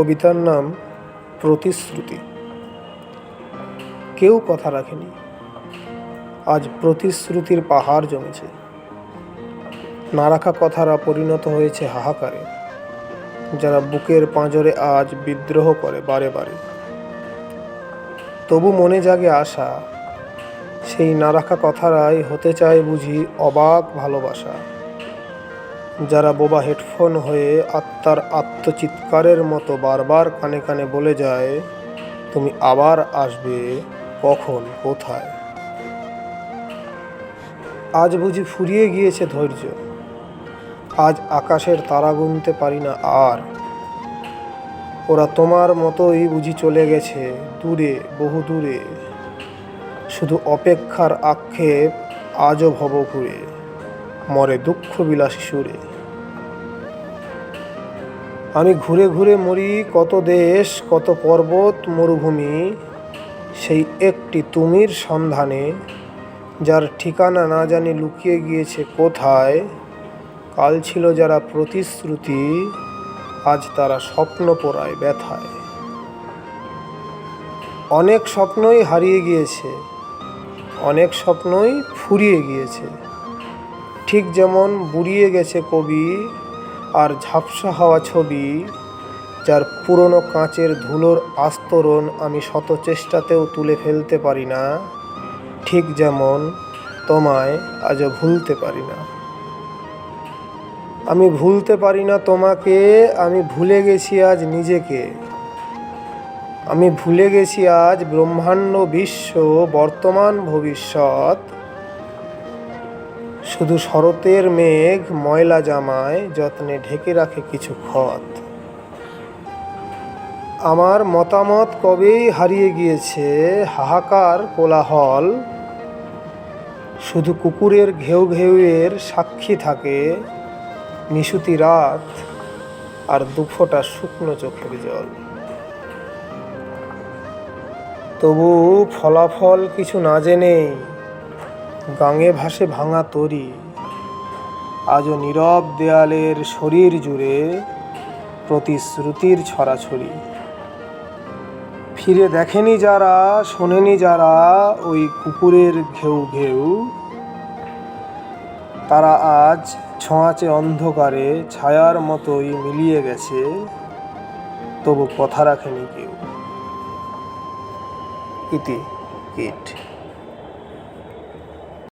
কবিতার নাম প্রতিশ্রুতি। কেউ কথা রাখেনি। আজ প্রতিশ্রুতির পাহাড় জমেছে। না রাখা কথারা পরিণত হয়েছে হাহাকারে। যারা বুকের পাঁজরে আজ বিদ্রোহ করে বারে বারে। তবু মনে জাগে আশা, সেই না রাখা কথারাই হতে চায় বুঝি অবাক ভালোবাসা। যারা বোবা হেডফোন হয়ে আত্মার আত্মচিৎকারের মতো বারবার কানে কানে বলে যায়, তুমি আবার আসবে কখন? কোথায়? আজ বুঝি ফুরিয়ে গিয়েছে ধৈর্য। আজ আকাশের তারা গুনতে পারি না আর। ওরা তোমার মতোই বুঝি চলে গেছে দূরে, বহু দূরে। শুধু অপেক্ষার আক্ষেপ আজও ভব ঘুরে মরে দুঃখ বিলাসী সুরে। আমি ঘুরে ঘুরে মরি কত দেশ, কত পর্বত, মরুভূমি। সেই একটি তুমির সন্ধানে, যার ঠিকানা না জানি লুকিয়ে গিয়েছে কোথায়, কাল ছিল যারা প্রতিশ্রুতি, আজ তারা স্বপ্ন পোড়ায় ব্যথায়। অনেক স্বপ্নই হারিয়ে গিয়েছে, অনেক স্বপ্নই ফুরিয়ে গিয়েছে। ঠিক যেমন বুড়িয়ে গেছে কবি আর ঝাপসা হওয়া ছবি, যার পুরনো কাঁচের ধুলোর আস্তরণ আমি শত চেষ্টাতেও তুলে ফেলতে পারি না, ঠিক যেমন তোমায় আজও ভুলতে পারি না। আমি ভুলতে পারি না তোমাকে, আমি ভুলে গেছি আজ নিজেকে। আমি ভুলে গেছি আজ ব্রহ্মাণ্ড বিশ্ব, বর্তমান ভবিষ্যৎ। শুধু শরতের মেঘ, ময়লা জামায়, যত্নে ঢেকে রাখে কিছু ক্ষত। আমার মতামত কবেই হারিয়ে গিয়েছে হাহাকার কোলাহল। শুধু কুকুরের ঘেউ ঘেউয়ের সাক্ষী থাকে নিশুতি রাত আর দুফোটা শুকনো চোখের জল। তবু ফলাফল কিছু না জেনেই গাঙে ভাসে ভাঙা তরি। আজও নীরব দেয়ালের শরীর জুড়ে প্রতিশ্রুতির ছড়াছড়ি। ফিরে দেখেনি যারা, শোনেনি যারা ওই কুকুরের ঘেউ ঘেউ। তারা আজ ছোঁয়াচে অন্ধকারে ছায়ার মতোই মিলিয়ে গেছে, তবু কথা রাখেনি কেউ। ইতি কিট